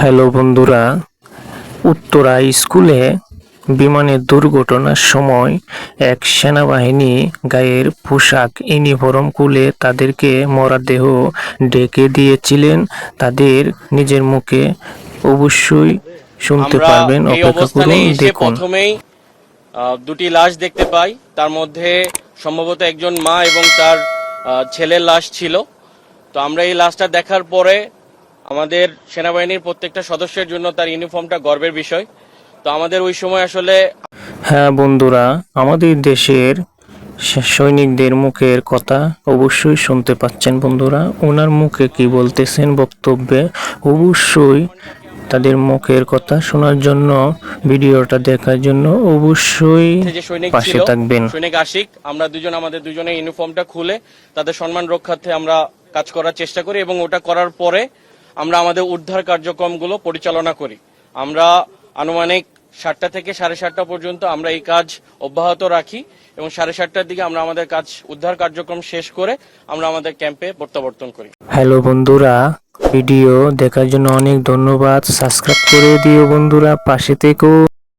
Hello বন্ধুরা উত্তরা স্কুলে বিমানের দুর্ঘটনার সময় এক সেনাবাহিনী গায়ের পোশাক ইউনিফর্ম খুলে তাদেরকে মরদেহ ডেকে দিয়েছিলেন। তাদের নিজের মুখে অবশ্যই শুনতে পারবেন অপেক্ষা করুন দেখুন। প্রথমেই দুটি লাশ দেখতে পাই। তার মধ্যে সম্ভবত একজন মা এবং তার ছেলের লাশ ছিল। তো আমরা এই লাশটা দেখার পরে আমাদের সেনাবাহিনীর প্রত্যেকটা সদস্যের জন্য তার ইউনিফর্মটা গর্বের বিষয়। তো আমাদের ওই সময় আসলে হ্যাঁ বন্ধুরা আমাদের দেশের সৈনিকদের মুখের কথা অবশ্যই শুনতে পাচ্ছেন বন্ধুরা। ওনার মুখে কি বলতেছেন বক্তব্যে? অবশ্যই তাদের মুখের কথা শোনার জন্য ভিডিওটা দেখার জন্য অবশ্যই পাশে থাকবেন। সৈনিক আশিক আমরা দুজন আমাদের দুজনের ইউনিফর্মটা খুলে তাদের সম্মান রক্ষার্থে আমরা কাজ করার চেষ্টা করি এবং ওটা করার পরে আমরা আমাদের উদ্ধার কার্যক্রমগুলো পরিচালনা করি। আমরা আনুমানিক সাতটা থেকে সাড়ে সাতটা পর্যন্ত আমরা এই কাজ অব্যাহত রাখি এবং সাড়ে সাতটার দিকে আমরা আমাদের কাজ উদ্ধার কার্যক্রম শেষ করে আমরা আমাদের ক্যাম্পে প্রত্যাবর্তন করি। হ্যালো বন্ধুরা, ভিডিও দেখার জন্য অনেক ধন্যবাদ। সাবস্ক্রাইব করে দিও বন্ধুরা, পাশে থেকো।